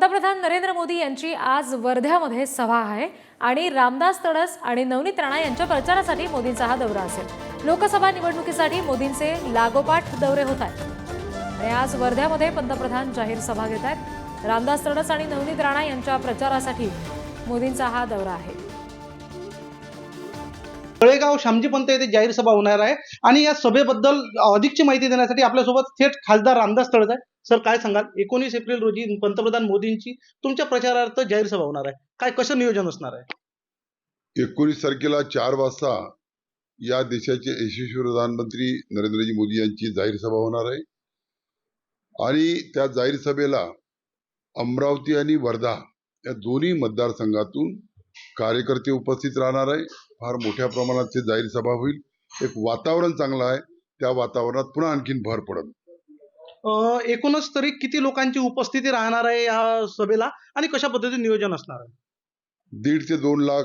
पंतप्रधान नरेंद्र मोदी यांची आज वर्ध्यामध्ये सभा आहे आणि रामदास तडस आणि नवनीत राणा यांच्या प्रचारासाठी मोदींचा हा दौरा असेल. लोकसभा निवडणुकीसाठी मोदींचे लागोपाठ दौरे होत आहेत. आणि आज वर्ध्यामध्ये पंतप्रधान जाहीर सभा घेत आहेत. रामदास तडस आणि नवनीत राणा यांच्या प्रचारासाठी मोदींचा हा दौरा आहे. तळेगाव श्यामजीपंत येथे जाहीर सभा होणार आहे. आणि या सभेबद्दल अधिकची माहिती देण्यासाठी आपल्यासोबत थेट खासदार रामदास तळज आहे सर काय सांगाल? एकोणीस एप्रिल रोजी पंतप्रधान मोदींची तुमच्या प्रचारार्थ जाहीर सभा होणार आहे. काय कसं नियोजन असणार आहे? एकोणीस तारखेला चार वाजता या देशाचे यशस्वी प्रधानमंत्री नरेंद्रजी मोदी यांची जाहीर सभा होणार आहे. आणि त्या जाहीर सभेला अमरावती आणि वर्धा या दोन्ही मतदारसंघातून कार्यकर्ते उपस्थित राहणार आहे. फार मोठ्या प्रमाणात ते जाहीर सभा होईल. एक वातावरण चांगलं आहे. त्या वातावरणात पुन्हा आणखीन भर पडेल. एकूणच तरी किती लोकांची उपस्थिती राहणार आहे या सभेला? आणि कशा पद्धतीने नियोजन असणार आहे? दीड ते दोन लाख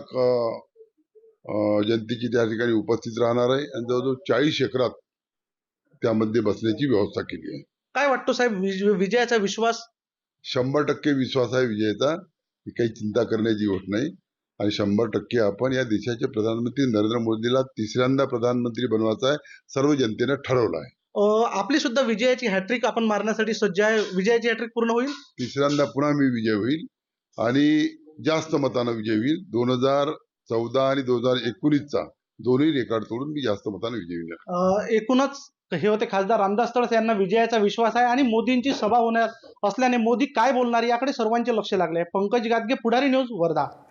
जनतेची त्या ठिकाणी उपस्थित राहणार आहे. आणि जवळजवळ चाळीस एकरात त्यामध्ये बसण्याची व्यवस्था केली आहे. काय वाटतो साहेब? विज- विजयाचा विश्वास? शंभर टक्के विश्वास आहे विजयाचा. काही चिंता करण्याची गोष्ट नाही. आणि शंभर टक्के आपण या देशाचे प्रधानमंत्री नरेंद्र मोदीला तिसऱ्यांदा प्रधानमंत्री बनवायचं आहे सर्व जनतेनं ठरवलं आहे. आपली सुद्धा विजयाची हॅट्रिक आपण मारण्यासाठी सज्ज आहे. विजयाची हॅट्रिक पूर्ण होईल? तिसऱ्यांदा पुन्हा मी विजय होईल आणि जास्त मतानं विजय होईल. दोन हजार चौदा आणि दोन हजार एकोणीसचा दोन्ही रेकॉर्ड तोडून मी जास्त मतानं विजय होईल. एकूणच हे होते खासदार रामदास तळस यांना विजयाचा विश्वास आहे आणि मोदींची सभा होणार असल्याने मोदी काय बोलणार याकडे सर्वांचे लक्ष लागले Pankaj Gadge Pudhari news Wardha.